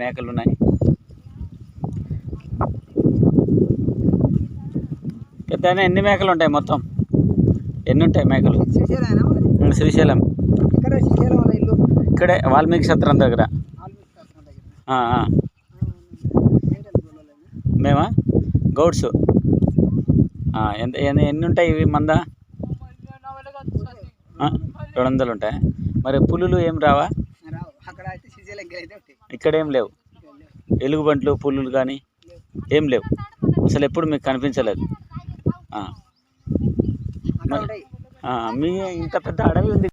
మేకలు ఉన్నాయి పెద్ద ఎన్ని మేకలు? ఉంటాయి మొత్తం ఎన్ని ఉంటాయి మేకలు శ్రీశైలం ఇక్కడ వాల్మీకి సత్రం దగ్గర? మేమా? గౌడ్స్. ఎంత ఎన్ని ఉంటాయి ఇవి మంద? రెండు వందలు ఉంటాయి మరి పులులు ఏం రావా రావు అక్కడ అయితే శ్రీశైలం ఇంకా అయితే ఉంటాయి ఇక్కడ ఏం లేవు. ఎలుగుబంట్లు పులులు కానీ ఏం లేవు. అసలు ఎప్పుడు మీకు కనిపించలేదు. మీ ఇంత పెద్ద అడవి ఉంది.